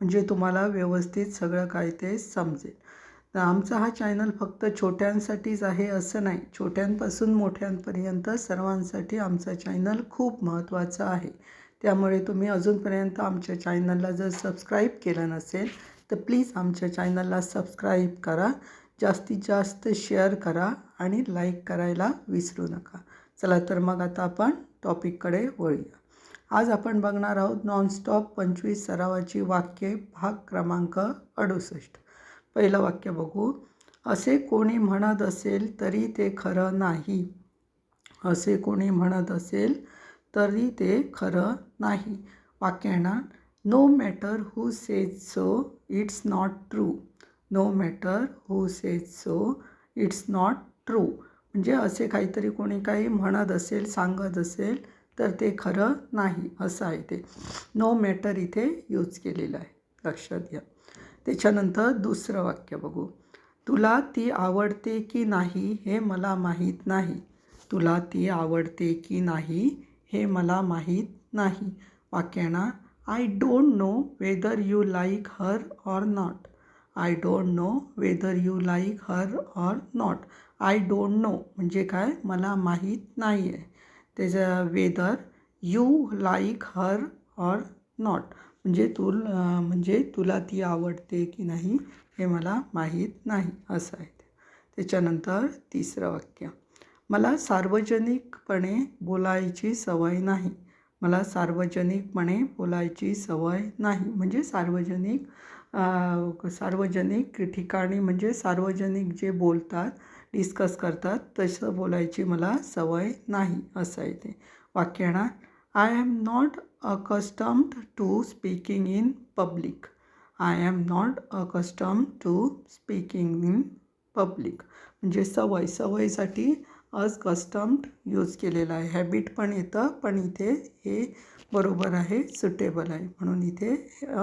म्हणजे तुम्हाला व्यवस्थित सगळं काय ते समजेल. तर आमचा हा चॅनल फक्त छोट्यांसाठीच आहे असं नाही. छोट्यांपासून मोठ्यांपर्यंत सर्वांसाठी आमचा चॅनल खूप महत्त्वाचा आहे. त्यामुळे तुम्ही अजूनपर्यंत आमच्या चॅनलला जर सबस्क्राईब केलं नसेल तर प्लीज आमच्या चॅनलला सबस्क्राईब करा. जास्तीत जास्त शेअर करा आणि लाईक करायला विसरू नका. चला तर मग आता आपण टॉपिककडे वळूया. आज आपण बघणार आहोत नॉनस्टॉप पंचवीस सरावाची वाक्ये भाग क्रमांक अडुसष्ट. पहिलं वाक्य बघू. असे कोणी म्हणत असेल तरी ते खरं नाही. असे कोणी म्हणत असेल तरी ते खरं नाही. वाक्य येणार. No matter who says so it's not true no matter who says so it's not true म्हणजे असे काहीतरी कोणी काही म्हणत असेल सांगत असेल तर ते खरं नाही असं आहे ते. नो मॅटर इथे यूज केलेलं आहे. लक्षात घ्या. त्याच्यानंतर दुसरं वाक्य बघू. तुला ती आवडते की नाही हे मला माहीत नाही. तुला ती आवडते की नाही हे मला माहीत नाही. वाक्यांना I don't know whether you like her or not I don't know whether you like her or not I don't know म्हणजे काय? मला माहीत नाही आहे त्याचं whether you like her or not म्हणजे तू म्हणजे तुला ती आवडते की नाही हे मला माहीत नाही असं आहे त्याच्यानंतर तिसरं वाक्य. मला सार्वजनिकपणे बोलायची सवय नाही. मला सार्वजनिकपणे बोलायची सवय नाही. म्हणजे सार्वजनिक सार्वजनिक ठिकाणी म्हणजे सार्वजनिक जे बोलतात डिस्कस करतात तसं बोलायची मला सवय नाही असं आहे ते. वाक्य येणार I am not accustomed to speaking in public I am not accustomed to speaking in public म्हणजे सवय सवयीसाठी कस्टम्ड यूज केलेला आहे. हॅबिट पण येतं पण इथे हे बरोबर आहे सुटेबल आहे. म्हणून इथे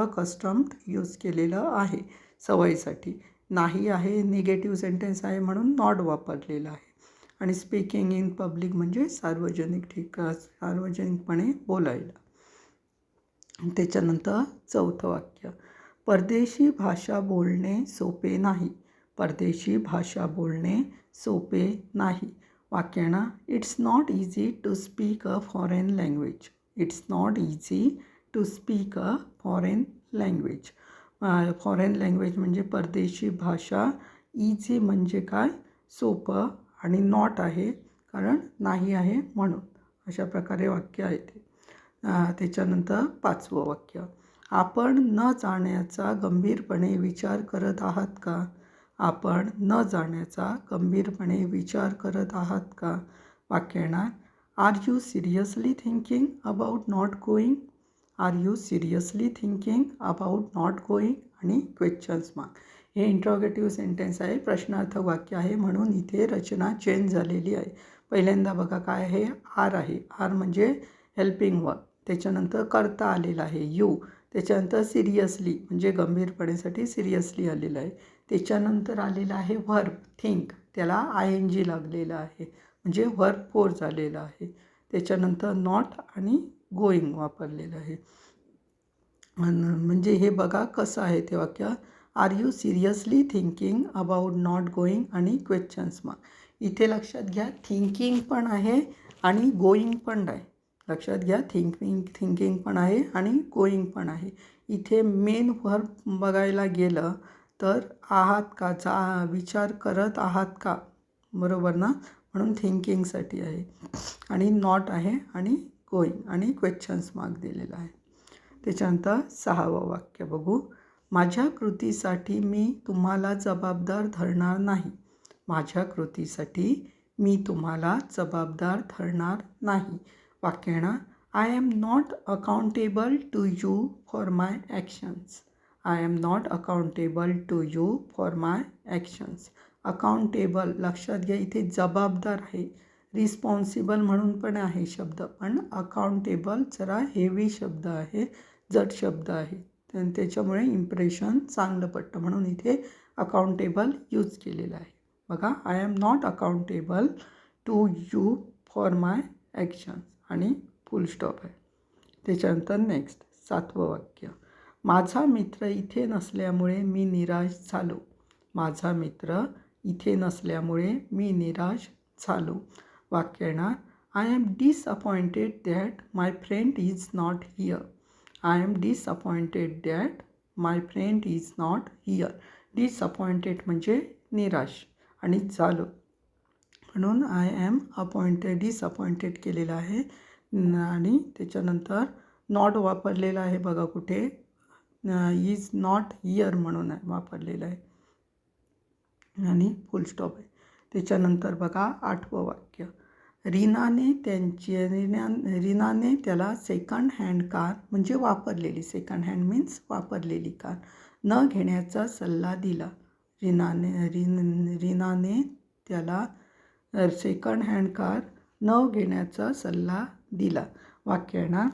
अकस्टम्ड यूज केलेलं आहे सवयीसाठी. नाही आहे निगेटिव्ह सेंटेन्स आहे म्हणून नॉट वापरलेलं आहे. आणि स्पीकिंग इन पब्लिक म्हणजे सार्वजनिक ठिका सार्वजनिकपणे बोलायला. त्याच्यानंतर चौथं वाक्य. परदेशी भाषा बोलणे सोपे नाही. परदेशी भाषा बोलणे सोपे नाही. वाक्यांना it's not easy to speak a foreign language it's not easy to speak a foreign language foreign language म्हणजे परदेशी भाषा. इझी म्हणजे काय? सोपं आणि नॉट आहे कारण नाही आहे म्हणून. अशा प्रकारे वाक्य आहे ते. त्याच्यानंतर पाचवं वाक्य. आपण न जाण्याचा गंभीरपणे विचार करत आहात का? आपण न जाण्याचा गंभीरपणे विचार करत आहात का? वाक्य येणार. Are you seriously thinking about not going are you seriously thinking about not going आणि क्वेश्चन्स मार्क हे इंट्रॉगेटिव्ह सेंटेन्स आहे. प्रश्नार्थक वाक्य आहे. म्हणून इथे रचना चेंज झालेली आहे. पहिल्यांदा बघा काय आहे? आर आहे. आर म्हणजे हेल्पिंग वर्क त्याच्यानंतर करता आलेला आहे. यू त्याच्यानंतर सिरियसली म्हणजे गंभीरपणेसाठी सिरियसली आलेलं आहे. त्याच्यानंतर आलेलं आहे व्हर्ब थिंक त्याला आय एन जी लागलेलं आहे. म्हणजे व्हर्ब फोर झालेलं आहे. त्याच्यानंतर नॉट आणि गोईंग वापरलेलं आहे. म्हणजे हे बघा कसं आहे ते वाक्य. Are you seriously thinking about not going आणि क्वेश्चन्स मार्क इथे लक्षात घ्या थिंकिंग पण आहे आणि गोईंग पण आहे लक्षात घ्या थिंकिंग थिंकिंग पण आहे आणि गोईंग पण आहे. इथे मेन व्हर्ब बघायला गेलं तर आहात का? जा विचार करत आहात का? बरोबर ना? म्हणून थिंकिंगसाठी आहे. आणि नॉट आहे आणि गोईंग आणि क्वेश्चन्स मार्क दिलेला आहे. त्याच्यानंतर सहावं वाक्य बघू. माझ्या कृतीसाठी मी तुम्हाला जबाबदार धरणार नाही. माझ्या कृतीसाठी मी तुम्हाला जबाबदार धरणार नाही वाक्य येणार I am not accountable to you for my actions I am not accountable to you for my actions accountable लक्षात घ्या इथे जबाबदार आहे. रिस्पॉन्सिबल म्हणून पण आहे शब्द. पण अकाउंटेबल जरा हेवी शब्द आहे जड शब्द आहे. तर त्याच्यामुळे इम्प्रेशन चांगलं पडतं. म्हणून इथे अकाउंटेबल यूज केलेलं आहे. बघा I am not accountable to you for my actions आणि फुल स्टॉप आहे. त्याच्यानंतर नेक्स्ट सातवं वाक्य. माझा मित्र इथे नसल्यामुळे मी निराश झालो. माझा मित्र इथे नसल्यामुळे मी निराश झालो. वाक्य येणार I am disappointed that my friend is not here I am disappointed that my friend is not here disappointed म्हणजे निराश आणि झालं. म्हणून आय एम अपॉइंटेड डिसअपॉइंटेड केलेलं आहे. आणि त्याच्यानंतर नॉट वापरलेलं आहे बघा कुठे. इज नॉट इयर म्हणून वापरलेलं आहे. आणि फुल स्टॉप आहे. त्याच्यानंतर बघा आठवं वाक्य. रीनाने त्यांची रीना रीनाने त्याला सेकंड हँड कार म्हणजे वापरलेली. सेकंड हँड मीन्स वापरलेली कार न घेण्याचा सल्ला दिला. रीनाने रीन रीनाने त्याला सेकंड हँड कार न घेण्याचा सल्ला दिला. वाक्य येणार?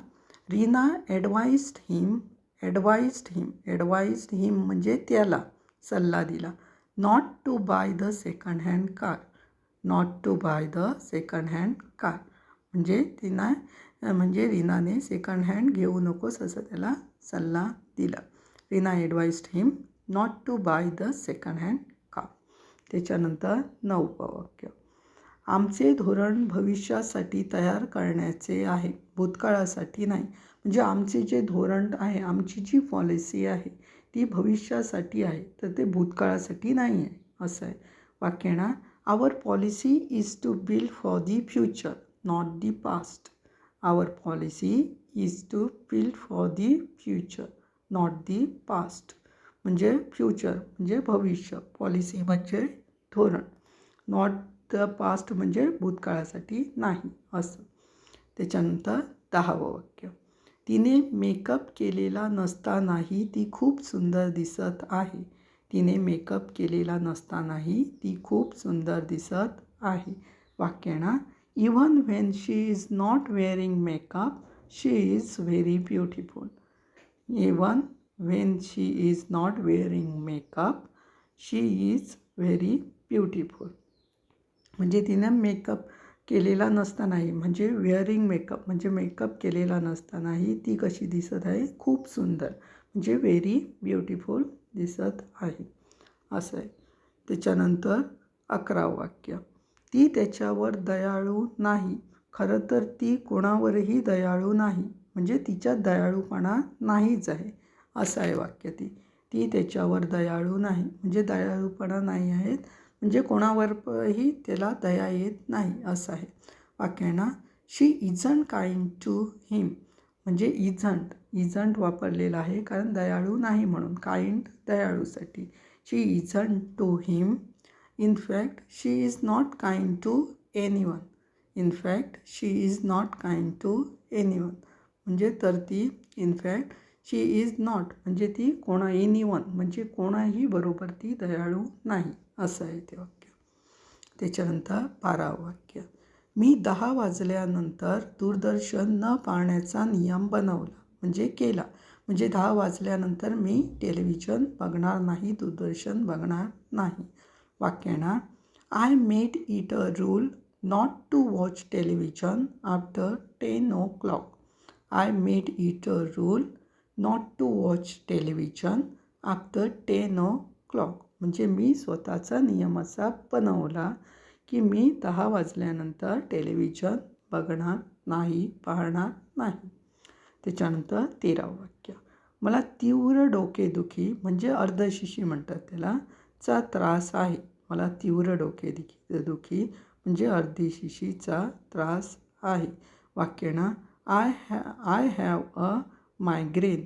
Reena advised him advised him advised him म्हणजे त्याला सल्ला दिला. Not to buy the second hand car not to buy the second hand car म्हणजे तिनं म्हणजे रीनाने सेकंड हँड घेऊ नकोस असं त्याला सल्ला दिला. Reena advised him not to buy the second hand car त्याच्यानंतर नऊ वाक्य आमचे धोरण भविष्यासाठी तयार करण्याचे आहे. भूतकाळासाठी नाही. म्हणजे आमचे जे धोरण आहे आमची जी पॉलिसी आहे ती भविष्यासाठी आहे तर ते भूतकाळासाठी नाही आहे असं आहे. वाक्य येणार our policy is to build for the future not the past our policy is to build for the future not the past म्हणजे फ्युचर म्हणजे भविष्य. पॉलिसी म्हणजे धोरण. नॉट द पास्ट म्हणजे भूतकाळासाठी नाही असं. त्याच्यानंतर दहावं वाक्य. तिने मेकअप केलेला नसतानाही ती खूप सुंदर दिसत आहे. तिने मेकअप केलेला नसतानाही ती खूप सुंदर दिसत आहे. वाक्य even even when she is not wearing makeup she is very beautiful. Even when she is not wearing makeup she is very beautiful. म्हणजे तिनं मेकअप केलेला नसतानाही म्हणजे वेअरिंग मेकअप म्हणजे मेकअप केलेला नसतानाही ती कशी दिसत आहे? खूप सुंदर म्हणजे व्हेरी ब्युटिफुल दिसत आहे. असं आहे. त्याच्यानंतर अकरावं वाक्य. ती त्याच्यावर दयाळू नाही. खरं तर ती कोणावरही दयाळू नाही. म्हणजे तिच्यात दयाळूपणा नाहीच आहे. असं आहे वाक्य ती. ती त्याच्यावर दयाळू नाही. म्हणजे दयाळूपणा नाही आहेत. म्हणजे कोणावरही त्याला दया येत नाही असं आहे. वाक्य she isn't kind to him. म्हणजे इजंट इजंट वापरलेलं आहे कारण दयाळू नाही म्हणून kind दयाळूसाठी. She isn't to him. In fact she is not kind to anyone in fact she is not kind to anyone म्हणजे तर ती इनफॅक्ट शी इज नॉट. म्हणजे ती कोणा एनी वन म्हणजे कोणाही बरोबर ती दयाळू नाही. असं आहे ते वाक्य. त्याच्यानंतर बारावं वाक्य. मी दहा वाजल्यानंतर दूरदर्शन न पाहण्याचा नियम बनवला म्हणजे केला. म्हणजे दहा वाजल्यानंतर मी टेलिव्हिजन बघणार नाही दूरदर्शन बघणार नाही. वाक्य येणार I made it a rule not to watch television after ten o'clock. I made it a rule not to watch television after ten o'clock. म्हणजे मी स्वतःचा नियम असा बनवला की मी दहा वाजल्यानंतर टेलिव्हिजन बघणार नाही पाहणार नाही. त्याच्यानंतर तेरावं वाक्य. मला तीव्र डोकेदुखी म्हणजे अर्धशिशी म्हणतात त्याला चा त्रास आहे. मला तीव्र डोकेदुखी दुखी म्हणजे अर्धशिशीचा त्रास आहे. वाक्य ना I ha I have a migraine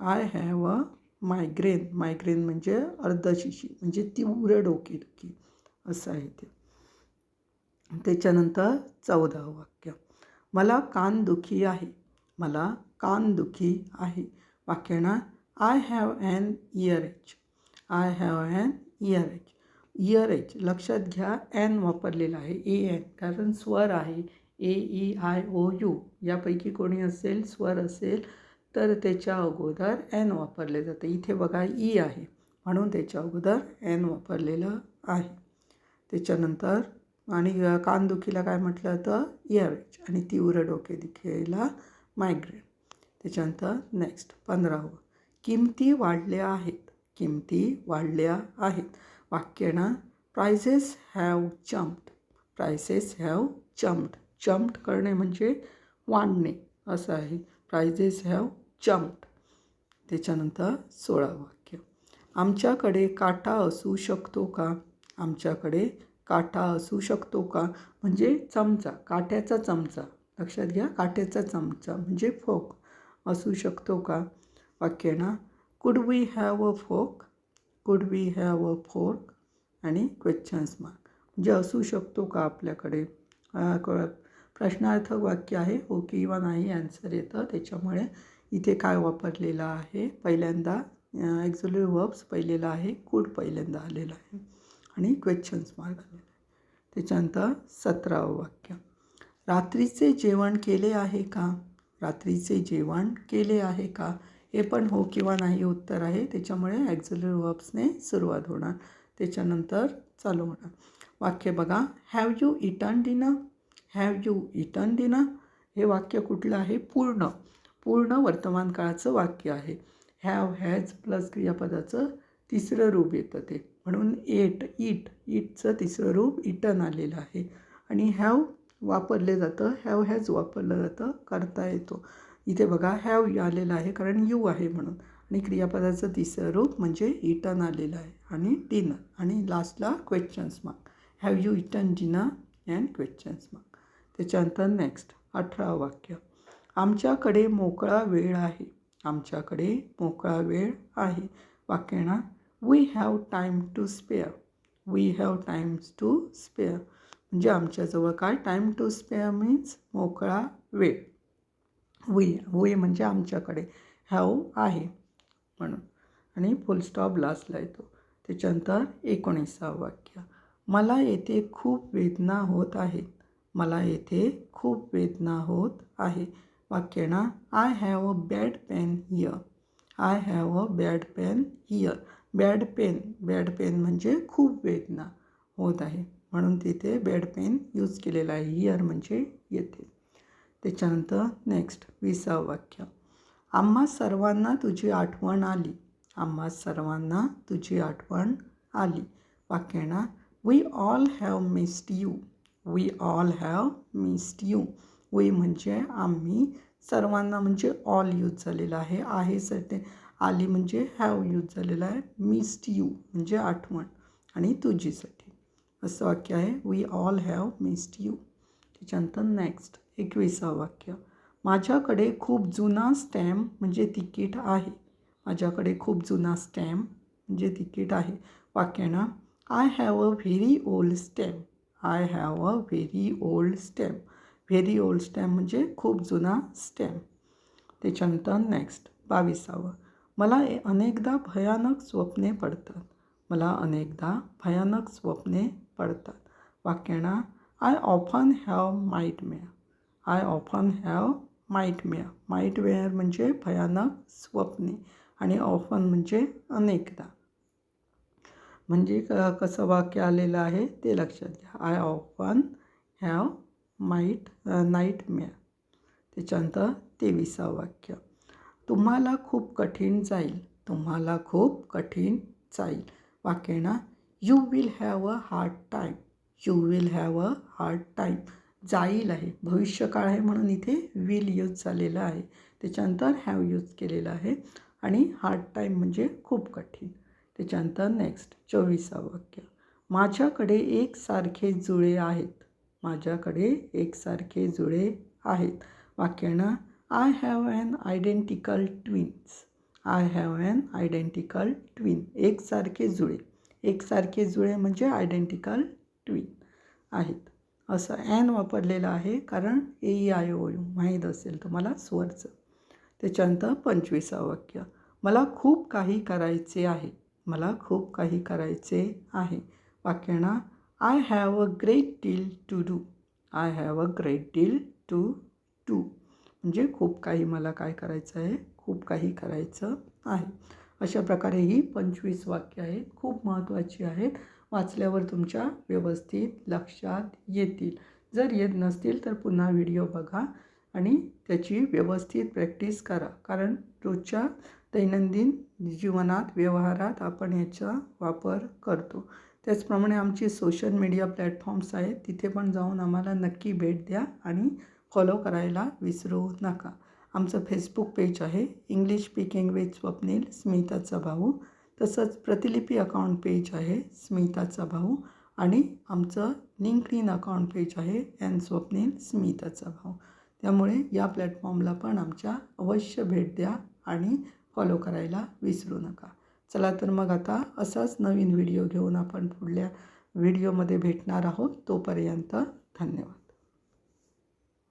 I have a migraine migraine म्हणजे अर्धशिशी म्हणजे तीव्र डोकेदुखी असं आहे ते. त्याच्यानंतर चौदावं वाक्य. मला कानदुखी आहे. मला कानदुखी आहे. वाक्य I have an earache I have an earache earache लक्षात घ्या ॲन वापरलेला आहे. ए एन कारण स्वर आहे. A E I O U यापैकी कोणी असेल स्वर असेल तर त्याच्या अगोदर एन वापरले जाते. इथे बघा ई आहे. म्हणून त्याच्या अगोदर एन वापरलेलं आहे. त्याच्यानंतर आणि कानदुखीला काय म्हटलं तर इयरवेज आणि तीव्र डोकेदुखीला मायग्रेन त्याच्यानंतर नेक्स्ट पंधरावं. किमती वाढल्या आहेत. किमती वाढल्या आहेत. वाक्य ना prices have jumped prices have jumped jumped करणे म्हणजे वाढणे. असं आहे. प्रायजेस हॅव जम्प्ड त्याच्यानंतर सोळावं वाक्य. आमच्याकडे काटा असू शकतो का? आमच्याकडे काटा असू शकतो का? म्हणजे चमचा काट्याचा चमचा. लक्षात घ्या काट्याचा चमचा म्हणजे फोक. असू शकतो का? वाक्य ना? Could we have a fork could we have a fork आणि क्वेश्चन्स मार्क म्हणजे असू शकतो का आपल्याकडे? प्रश्नार्थक वाक्य आहे. हो किंवा नाही आन्सर येतं. त्याच्यामुळे इथे काय वापरलेलं आहे? पहिल्यांदा ॲक्झुलरी वर्ब्स पहिलेला आहे कुड पहिल्यांदा आलेला आहे आणि क्वेश्चन्स मार्क आलेला आहे. त्याच्यानंतर सतरावं वाक्य. रात्रीचे जेवण केले आहे का? रात्रीचे जेवण केले आहे का? हे पण हो किंवा नाही उत्तर आहे. त्याच्यामुळे ॲक्झुलर वर्ब्सने सुरुवात होणार. त्याच्यानंतर चालू होणार. वाक्य बघा. Have you eaten dinner have you eaten dinner हे वाक्य कुठलं आहे? पूर्ण. पूर्ण वर्तमान काळाचं वाक्य आहे. हॅव हॅज प्लस क्रियापदाचं तिसरं रूप येतं ते. म्हणून एट इट इटचं तिसरं रूप इटन आलेलं आहे. आणि हॅव वापरले जातं हॅव हॅज वापरलं जातं करता येतो. इथे बघा हॅव आलेलं आहे कारण यू आहे म्हणून. आणि क्रियापदाचं तिसरं रूप म्हणजे इटन आलेलं आहे. आणि डिनर आणि लास्टला questions mark have you eaten dinner and questions mark त्याच्यानंतर नेक्स्ट अठरा वाक्य. आमच्याकडे मोकळा वेळ आहे. आमच्याकडे मोकळा वेळ आहे. वाक्यणा we have time to spare we have times to spare म्हणजे आमच्याजवळ काय? टाईम टू स्पेअर मीन्स मोकळा वेळ. वी वी म्हणजे आमच्याकडे. हॅव आहे. म्हणून. आणि फुल स्टॉप लास्टला येतो. त्याच्यानंतर एकोणीसावं वाक्य. मला येथे खूप वेदना होत आहेत. मला येथे खूप वेदना होत आहे. वाक्य ना I have a bad pain here I have a bad pain here bad pain bad pain म्हणजे खूप वेदना होत आहे. म्हणून तिथे बॅड पेन यूज केलेला आहे. हियर म्हणजे येथे. त्याच्यानंतर नेक्स्ट विसावं वाक्य. आम्हा सर्वांना तुझी आठवण आली. आम्हा सर्वांना तुझी आठवण आली. वाक्य ना we all have missed you we all have missed you we म्हणजे आम्ही. सर्वांना म्हणजे ऑल यूज झालेला आहे. आहे सर ते आली म्हणजे हॅव यूज झालेला आहे. मिस्ड यू म्हणजे आठवण. आणि तुझीसाठी. असं वाक्य आहे. We all have missed you त्याच्यानंतर नेक्स्ट एकविसावं वाक्य. माझ्याकडे खूप जुना स्टॅम्प म्हणजे तिकीट आहे. माझ्याकडे खूप जुना स्टॅम्प म्हणजे तिकीट आहे. वाक्यानं I have a very old stamp I have a very old stamp very old stamp म्हणजे खूप जुना स्टॅम्प. त्याच्यानंतर नेक्स्ट बावीसावं. मला ए- अनेकदा भयानक स्वप्ने पडतात. मला अनेकदा भयानक स्वप्ने पडतात. वाक्य ना I often have nightmare I often have nightmare nightmare म्हणजे भयानक स्वप्ने आणि ऑफन म्हणजे अनेकदा. म्हणजे क कसं वाक्य आलेलं आहे ते लक्षात घ्या. I often have might nightmare त्याच्यानंतर तेविसावं वाक्य. तुम्हाला खूप कठीण जाईल. तुम्हाला खूप कठीण जाईल. वाक्य ना? You will have a hard time you will have a hard time जाईल आहे. भविष्यकाळ आहे म्हणून इथे विल यूज झालेलं आहे. त्याच्यानंतर हॅव यूज केलेलं आहे. आणि हार्ड टाईम म्हणजे खूप कठीण. त्याच्यानंतर नेक्स्ट चोवीसावं वाक्य. माझ्याकडे एकसारखे जुळे आहेत. माझ्याकडे एकसारखे जुळे आहेत. वाक्यानं I have an identical twins I have an identical twin एकसारखे जुळे. एकसारखे जुळे म्हणजे आयडेंटिकल ट्विन आहेत. असं ॲन वापरलेलं आहे कारण A E I O U माहीत असेल तुम्हाला स्वरचं. त्याच्यानंतर पंचवीसावं वाक्य. मला खूप काही करायचे आहे. मला खूप काही करायचे आहे. वाक्यानं I have a great deal to do I have a great deal to do म्हणजे खूप काही मला काय करायचं आहे? खूप काही करायचं आहे. अशा प्रकारे ही पंचवीस वाक्य आहेत. खूप महत्त्वाची आहेत. वाचल्यावर तुमच्या व्यवस्थित लक्षात येतील. जर येत नसतील तर पुन्हा व्हिडिओ बघा आणि त्याची व्यवस्थित प्रॅक्टिस करा. कारण रोजच्या दैनंदिन जीवनात व्यवहारात आपण याचा वापर करतो. त्याचप्रमाणे आमचे सोशल मीडिया प्लॅटफॉर्म्स आहेत तिथे पण जाऊन आम्हाला नक्की भेट द्या आणि फॉलो करायला विसरू नका. आमचं फेसबुक पेज आहे इंग्लिश स्पीकिंग विथ स्वप्नील स्मिताचा भाऊ तसंच प्रतिलिपी अकाउंट पेज आहे स्मिताचा भाऊ आणि आमचं लिंक इन अकाउंट पेज आहे एन स्वप्नील स्मिताचा भाऊ त्यामुळे या प्लॅटफॉर्मला पण आमच्या अवश्य भेट द्या आणि फॉलो करायला विसरू नका. चला तर मग आता असाच नवीन व्हिडिओ घेऊन आपण पुढल्या व्हिडिओमध्ये भेटणार आहोत. तोपर्यंत धन्यवाद.